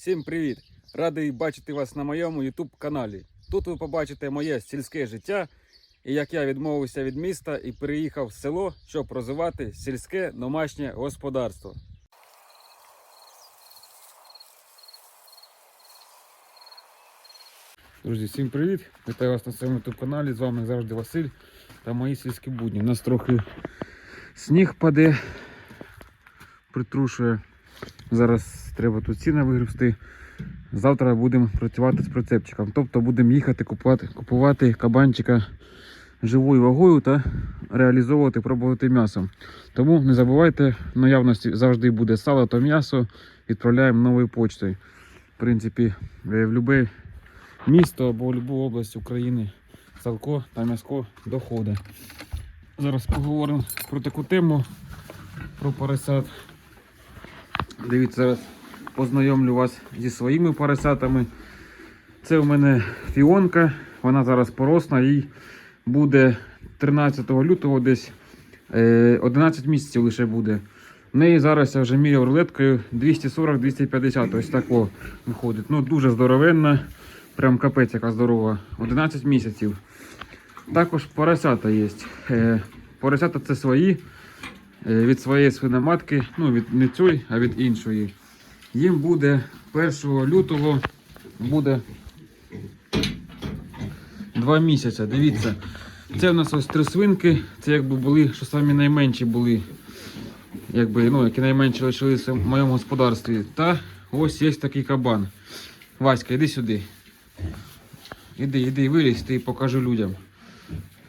Всім привіт! Радий бачити вас на моєму YouTube каналі. Тут ви побачите моє сільське життя і як я відмовився від міста і переїхав в село, щоб розвивати сільське домашнє господарство. Друзі, всім привіт! Вітаю вас на своєму YouTube каналі. З вами завжди Василь та мої сільські будні. У нас трохи сніг паде, притрушує. Зараз треба тут ціни вигребсти. Завтра будемо працювати з прицепчиком. Тобто будемо їхати купувати, купувати кабанчика живою вагою та реалізовувати, пробувати м'ясом. Тому не забувайте, наявності завжди буде сало та м'ясо. Відправляємо новою почтою. В принципі, е, в будь-яке місто або в будь-яку область України салко та м'яско доходить. Зараз поговоримо про таку тему, про поросят. Дивіться, зараз познайомлю вас зі своїми поросятами. Це у мене фіонка, вона зараз поросна, їй буде 13 лютого десь е, 11 місяців лише буде. В неї зараз я вже міряв рулеткою 240-250, ось так виходить. Ну, дуже здоровенна, прям капець яка здорова. 11 місяців. Також поросята є. Е, поросята це свої е, від своєї свиноматки, ну від не цієї, а від іншої. Їм буде 1 лютого буде 2 місяці. Дивіться, це в нас ось три свинки. Це якби були, що самі найменші були. Якби, ну, які найменші лишилися в моєму господарстві. Та ось є такий кабан. Васька, іди сюди. Іди, іди, вилізь, ти покажу людям.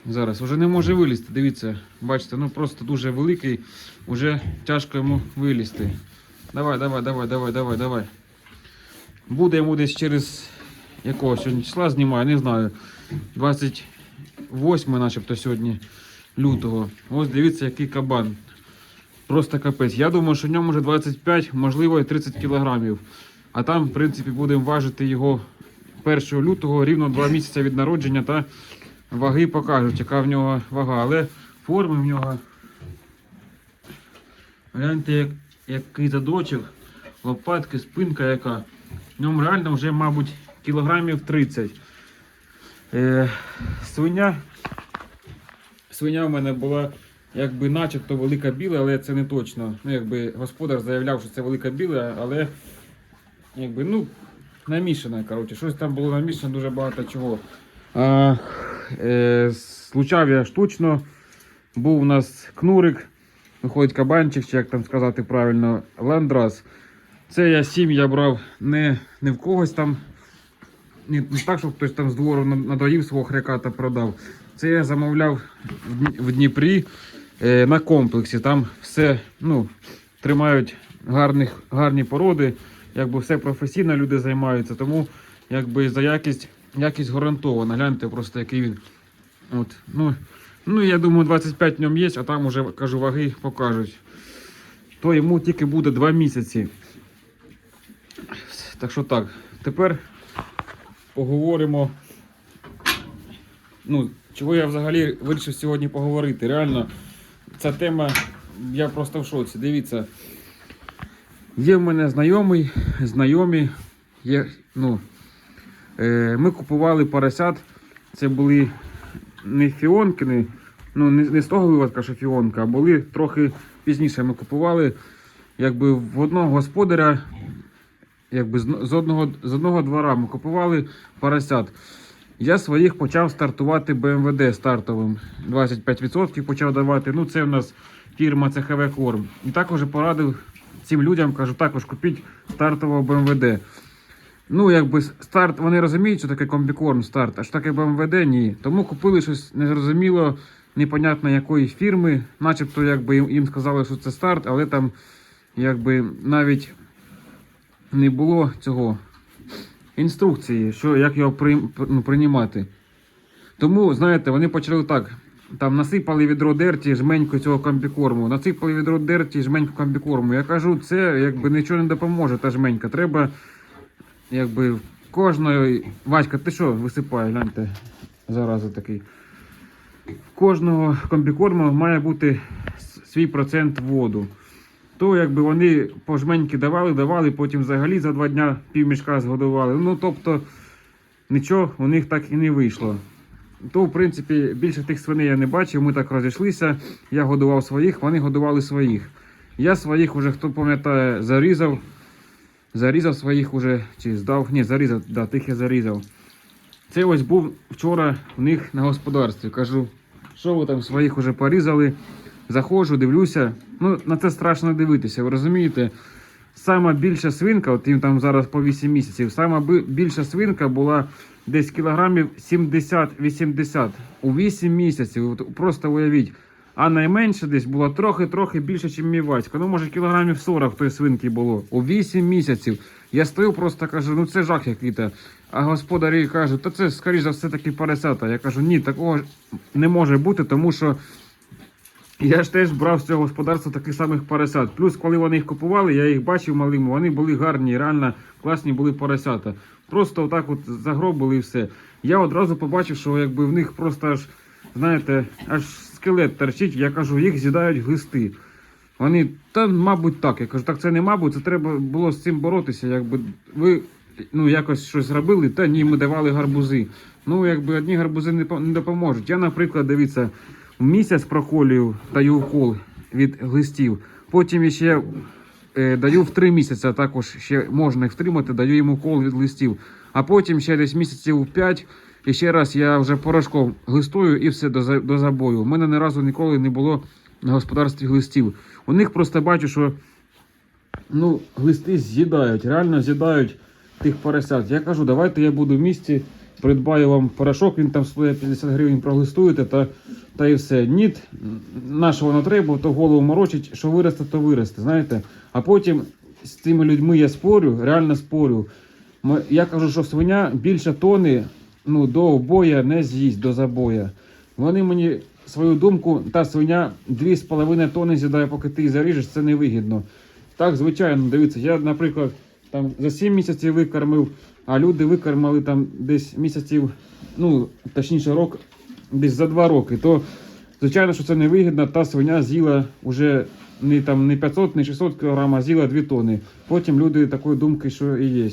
Зараз вже не може вилізти. Дивіться, бачите, ну просто дуже великий, вже тяжко йому вилізти. Давай, давай, давай, давай, давай, давай. Буде йому десь через якого сьогодні числа знімаю, не знаю. 28 начебто сьогодні лютого. Ось дивіться, який кабан. Просто капець. Я думаю, що в ньому вже 25, можливо, і 30 кілограмів. А там, в принципі, будемо важити його 1 лютого, рівно 2 місяці від народження та ваги покажуть, яка в нього вага. Але форми в нього. Гляньте, як, який задочок, лопатки, спинка яка. В ньому реально вже, мабуть, кілограмів 30. Е, свиня. Свиня в мене була якби начебто велика біла, але це не точно. Ну, якби господар заявляв, що це велика біла, але якби, ну, намішана. Коротше, щось там було намішано дуже багато чого. Е, случав я штучно. Був у нас кнурик, виходить кабанчик, чи як там сказати правильно, ландрас. Це я сім я брав не, не в когось там. Не, так, щоб хтось там з двору надоїв свого хряка та продав. Це я замовляв в Дніпрі е, на комплексі. Там все ну, тримають гарних, гарні породи. Якби все професійно люди займаються, тому якби за якість, якість гарантована. Гляньте просто який він. От, ну, ну, я думаю, 25 в ньому є, а там уже кажу, ваги покажуть. То йому тільки буде 2 місяці. Так що так, тепер поговоримо. Ну, чого я взагалі вирішив сьогодні поговорити. Реально, ця тема, я просто в шоці. Дивіться. Є в мене знайомий, знайомі. Є, ну, е, ми купували поросят. Це були не фіонки, не, ну, не, не з того виводка, що фіонка, а були трохи пізніше. Ми купували якби в одного господаря, якби з, одного, з одного двора ми купували поросят. Я своїх почав стартувати БМВД стартовим. 25% почав давати. Ну, це в нас фірма ЦХВ Корм. І також порадив цим людям, кажу, також купіть стартового БМВД. Ну, якби старт, вони розуміють, що таке комбікорм старт, а що таке БМВД ні. Тому купили щось незрозуміло, непонятно якої фірми. Начебто, якби їм, сказали, що це старт, але там якби навіть не було цього інструкції, що, як його при, ну, приймати. Тому, знаєте, вони почали так. Там насипали відро дерті, жменьку цього комбікорму, насипали відро дерті, жменьку комбікорму. Я кажу, це якби нічого не допоможе, та жменька. Треба, якби кожної. Васька, ти що висипає, гляньте, зараза такий. В кожного комбікорму має бути свій процент воду. то якби вони по жменьки давали, давали, потім взагалі за два дня півмішка згодували. Ну тобто нічого у них так і не вийшло. То, в принципі, більше тих свиней я не бачив, ми так розійшлися. Я годував своїх, вони годували своїх. Я своїх уже, хто пам'ятає, зарізав. Зарізав своїх уже, чи здав. Ні, зарізав, да, тих я зарізав. Це ось був вчора у них на господарстві. Кажу, що ви там своїх уже порізали. Заходжу, дивлюся. Ну, на це страшно дивитися, ви розумієте? Сама більша свинка, от їм там зараз по 8 місяців, сама більша свинка була десь кілограмів 70-80 у 8 місяців. От Просто уявіть. А найменше десь було трохи-трохи більше, ніж мій батько. Ну, може, кілограмів 40 тої свинки було. У 8 місяців. Я стою просто кажу, ну це жах який-то. А господарі кажуть, та це, скоріш за все, таки поросята. Я кажу, ні, такого не може бути, тому що я ж теж брав з цього господарства таких самих поросят. Плюс, коли вони їх купували, я їх бачив малими, вони були гарні, реально класні були поросята. Просто отак от загробили і все. Я одразу побачив, що якби в них просто аж, знаєте, аж скелет торчить. Я кажу, їх з'їдають глисти. Вони, та, мабуть, так. Я кажу, так це не мабуть, це треба було з цим боротися. Якби ви ну, якось щось робили, та ні, ми давали гарбузи. Ну, якби одні гарбузи не, допоможуть. Я, наприклад, дивіться, місяць проколюю, даю укол від глистів. Потім ще е, даю в три місяці, також ще можна їх втримати, даю йому укол від глистів. А потім ще десь місяців 5 і ще раз я вже порошком глистую і все до, забою. У мене ні разу ніколи не було на господарстві глистів. У них просто бачу, що ну, глисти з'їдають, реально з'їдають тих поросят. Я кажу, давайте я буду в місті, придбаю вам порошок, він там стоїть 50 гривень, проглистуєте та, та і все. Ні, нашого не треба, то голову морочить, що виросте, то виросте, знаєте. А потім з цими людьми я спорю, реально спорю. Я кажу, що свиня більше тони ну, до обоя не з'їсть, до забоя. Вони мені свою думку, та свиня 2,5 тони з'їдає, поки ти її заріжеш, це невигідно. Так, звичайно, дивіться, я, наприклад, там за 7 місяців викормив, а люди викормили там десь місяців, ну, точніше, рок, десь за 2 роки. То, звичайно, що це невигідно, та свиня з'їла вже не, там, не 500, не 600 кг, а з'їла 2 тони. Потім люди такої думки, що і є.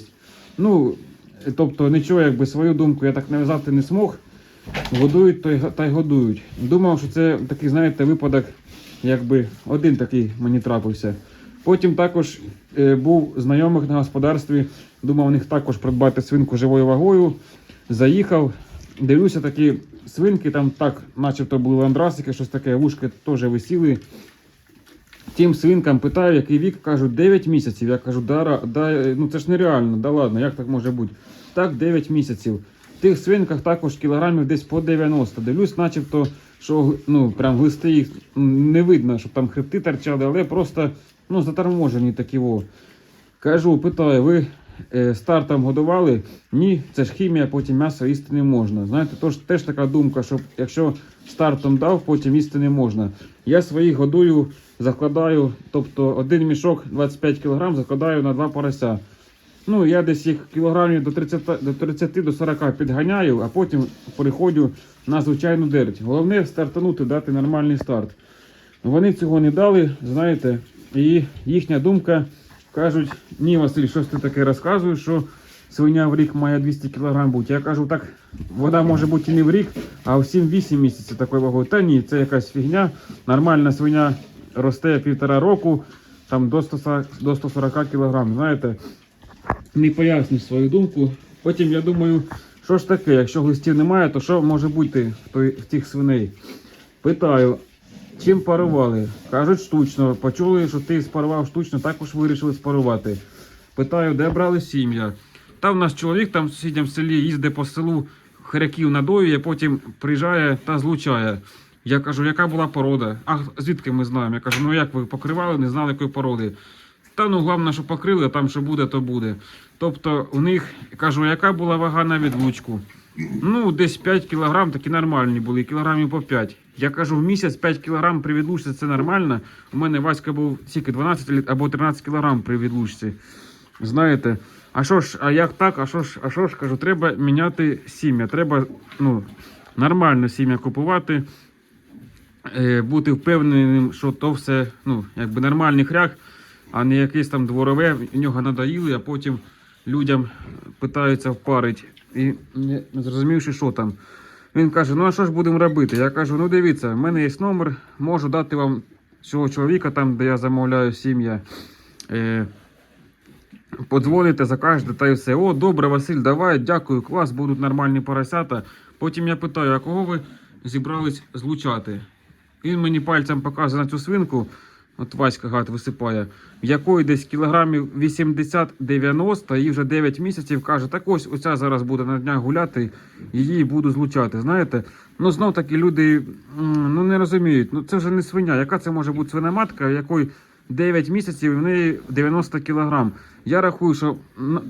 Ну, тобто нічого, якби свою думку я так нав'язати не змог. Годують то й, та й годують. Думав, що це такий, знаєте, випадок, якби один такий мені трапився. Потім також е, був знайомих на господарстві, думав у них також придбати свинку живою вагою. Заїхав, дивлюся, такі свинки, там так, начебто були ландрасики, щось таке, вушки теж висіли. Тим свинкам питаю, який вік, кажуть, 9 місяців. Я кажу, да, да, ну це ж нереально, да ладно, як так може бути? Так, 9 місяців. В тих свинках також кілограмів десь по 90. Дивлюсь, начебто, що ну, прям глисти їх не видно, щоб там хребти торчали, але просто ну, заторможені такі. Во. Кажу, питаю, ви е, стартом годували? Ні, це ж хімія, потім м'ясо їсти не можна. Знаєте, тож теж така думка, що якщо стартом дав, потім їсти не можна. Я своїх годую, закладаю, тобто один мішок 25 кг закладаю на два порося. Ну, я десь їх кілограмів до 30 до 30 до 40 підганяю, а потім переходжу на звичайну дерть. Головне стартанути, дати нормальний старт. Вони цього не дали, знаєте, і їхня думка кажуть: ні, Василь, щось ти таке розказуєш, що свиня в рік має 200 кг бути. Я кажу, так вона може бути і не в рік, а в 7-8 місяців такою вагою. Та ні, це якась фігня. Нормальна свиня росте півтора року, там до 140, до 140 кг. Знаєте, не пояснюєш свою думку. Потім я думаю, що ж таке, якщо глистів немає, то що може бути в, той, в тих свиней? Питаю, чим парували? Кажуть, штучно. Почули, що ти спарував штучно, також вирішили спарувати. Питаю, де брали сім'я? Та в нас чоловік там в сусідньому селі їздить по селу хряків надоює, потім приїжджає та злучає. Я кажу, яка була порода? А звідки ми знаємо? Я кажу, ну як ви покривали, не знали якої породи. Та ну головне, що покрили, а там що буде, то буде. Тобто у них, кажу, яка була вага на відлучку? Ну, десь 5 кілограм такі нормальні були, кілограмів по 5. Я кажу, в місяць 5 кілограм при відлучці це нормально. У мене Васька був тільки 12 або 13 кілограм при відлучці. Знаєте, а що ж, а як так? А що ж, а що ж кажу, треба міняти сім'я. Треба ну, нормально сім'я купувати, е, бути впевненим, що то все ну, якби нормальний хряк. а не якесь там дворове, в нього надоїли, а потім людям питаються впарити. І не зрозумівши, що там. Він каже: ну а що ж будемо робити? Я кажу, ну дивіться, в мене є номер, можу дати вам цього чоловіка, там, де я замовляю сім'я. Е, подзвоните, закажете та і все. О, добре, Василь, давай, дякую, клас, будуть нормальні поросята. Потім я питаю, а кого ви зібрались злучати? Він мені пальцем показує на цю свинку, от Васька гад висипає, в якої десь кілограмів 80-90, їй вже 9 місяців каже, так ось оця зараз буде на днях гуляти, її буду злучати. Знаєте, ну знов таки люди ну, не розуміють, ну це вже не свиня. Яка це може бути свиноматка, якої 9 місяців і в неї 90 кілограм. Я рахую, що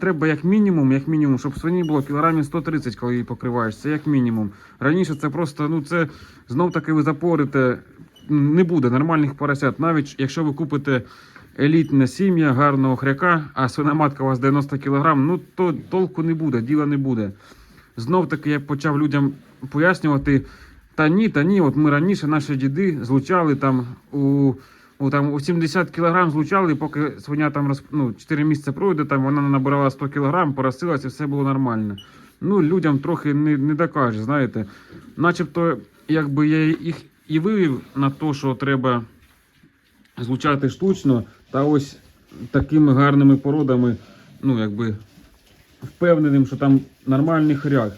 треба як мінімум, як мінімум, щоб свині було кілограмів 130, коли її покриваєш. Це як мінімум. Раніше це просто, ну це знов таки ви запорите. Не буде нормальних поросят. Навіть якщо ви купите елітне сім'я, гарного хряка, а свиноматка у вас 90 кілограм, ну то толку не буде, діла не буде. Знов таки я почав людям пояснювати. Та ні, та ні, от ми раніше наші діди злучали там у, у, там, у 70 кг злучали, і поки свиня там роз, ну, 4 місяці пройде, там вона набирала 100 кг, поросилася, все було нормально. Ну, людям трохи не, не докажеш, знаєте. Начебто, якби я їх і вивів на те, що треба злучати штучно, та ось такими гарними породами, ну, якби впевненим, що там нормальний хряк.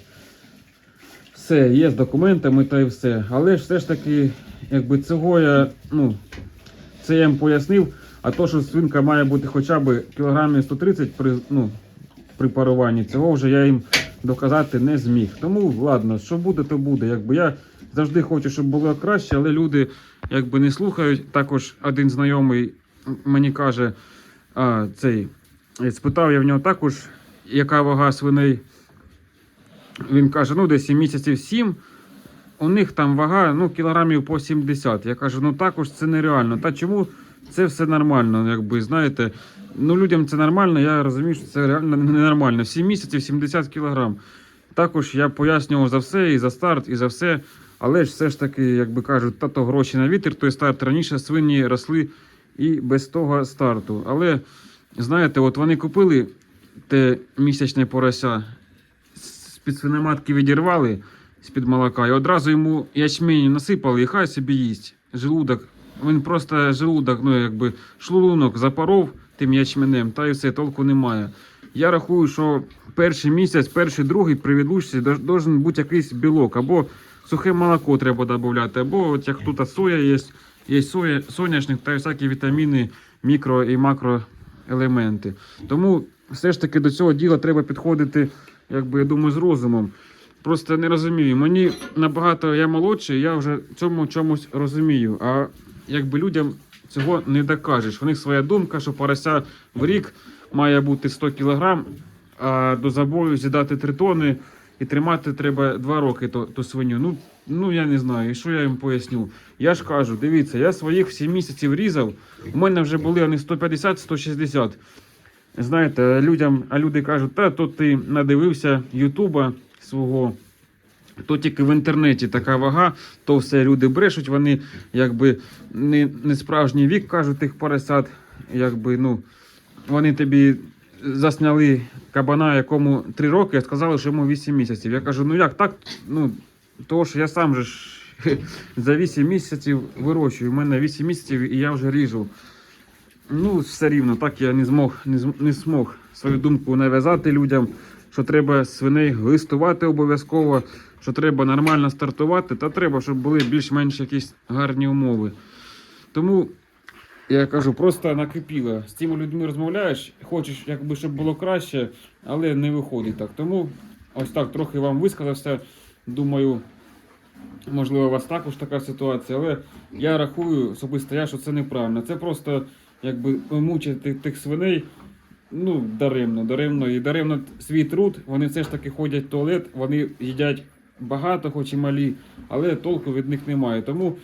Все, є з документами та й все. Але ж все ж таки, якби цього я, ну, це я їм пояснив, а то, що свинка має бути хоча б кілограмів 130 при, ну, при паруванні, цього вже я їм доказати не зміг. Тому ладно, що буде, то буде. Якби я завжди хочу, щоб було краще, але люди якби не слухають. Також один знайомий мені каже, а, цей, спитав я в нього також, яка вага свиней. Він каже, ну десь місяців 7, у них там вага ну, кілограмів по 70. Я кажу, ну також це нереально. Та чому це все нормально? Якби знаєте, ну людям це нормально, я розумію, що це реально ненормально. 7 місяців 70 кілограм. Також я пояснював за все, і за старт, і за все. Але ж все ж таки, як би кажуть, тато гроші на вітер, той старт раніше свині росли і без того старту. Але знаєте, от вони купили те місячне порося, з-під свиноматки відірвали з-під молока, і одразу йому ячмені насипали, і хай собі їсть. Желудок. Він просто желудок, ну якби шлунок запоров тим ячменем, та й все, толку немає. Я рахую, що перший місяць, перший, другий при відлучці должен бути якийсь білок, або сухе молоко треба додати, або от як тут соя є, є соя, соняшник та всякі вітаміни, мікро і макроелементи. Тому все ж таки до цього діла треба підходити, якби я думаю, з розумом. Просто не розумію. Мені набагато я молодший, я вже цьому чомусь розумію. А якби людям цього не докажеш. У них своя думка, що порося в рік має бути 100 кг, а до забою з'їдати 3 тони і тримати треба 2 роки ту, ту свиню. Ну, ну я не знаю, і що я їм поясню. Я ж кажу, дивіться, я своїх 7 місяців різав, у мене вже були вони 150-160. Знаєте, людям, а люди кажуть, та то ти надивився Ютуба свого. То тільки в інтернеті така вага, то все люди брешуть, вони якби не, не справжній вік кажуть тих поросят, якби ну вони тобі засняли кабана, якому 3 роки, а сказали, що йому 8 місяців. Я кажу, ну як так? Ну, того що я сам же ж за 8 місяців вирощую. У мене 8 місяців і я вже ріжу. Ну, все рівно, так я не змог, не, змог свою думку нав'язати людям, що треба свиней листувати обов'язково, що треба нормально стартувати, та треба, щоб були більш-менш якісь гарні умови. Тому я кажу, просто накипіло. З цими людьми розмовляєш, хочеш, якби, щоб було краще, але не виходить так. Тому ось так трохи вам висказався. Думаю, можливо, у вас також така ситуація, але я рахую особисто я, що це неправильно. Це просто якби мучити тих свиней. Ну, даремно, даремно і даремно свій труд. Вони все ж таки ходять в туалет, вони їдять багато, хоч і малі, але толку від них немає. Тому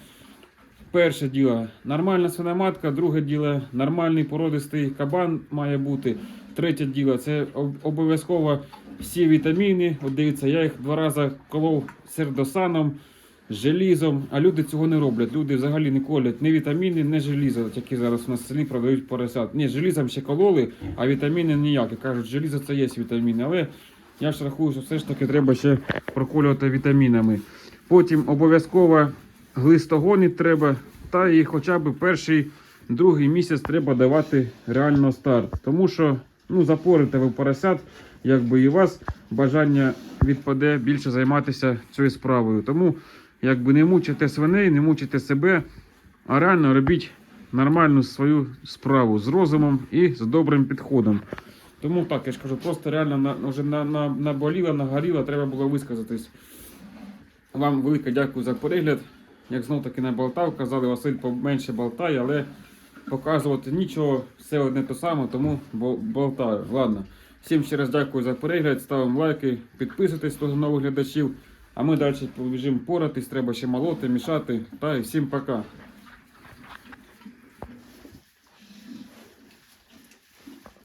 перше діло нормальна свиноматка, друге діло нормальний породистий кабан має бути. Третє діло це обов'язково всі вітаміни. От дивіться, я їх два рази колов сердосаном. Желізом, а люди цього не роблять. Люди взагалі не колять ні вітаміни, ні желізо, які зараз в селі продають поросят. Ні, желізом ще кололи, а вітаміни ніякі. Кажуть, желізо це є вітаміни. Але я ж рахую, що все ж таки треба ще проколювати вітамінами. Потім обов'язково глистогони треба, та і хоча б перший, другий місяць треба давати реально старт. Тому що ну, запорите ви поросят, якби і вас бажання відпаде більше займатися цією справою. Тому якби не мучите свиней, не мучите себе, а реально робіть нормальну свою справу з розумом і з добрим підходом. Тому так, я ж кажу, просто реально на, вже на, на, наболіло, нагоріло, треба було висказатись. Вам велике дякую за перегляд. Як знов таки наболтав, казали, Василь поменше болтай, але показувати нічого, все одне те саме, тому болтаю. Ладно. Всім ще раз дякую за перегляд, ставимо лайки, підписуйтесь до нових глядачів. А ми далі побіжимо поратись, треба ще молоти, мішати. Та і всім пока.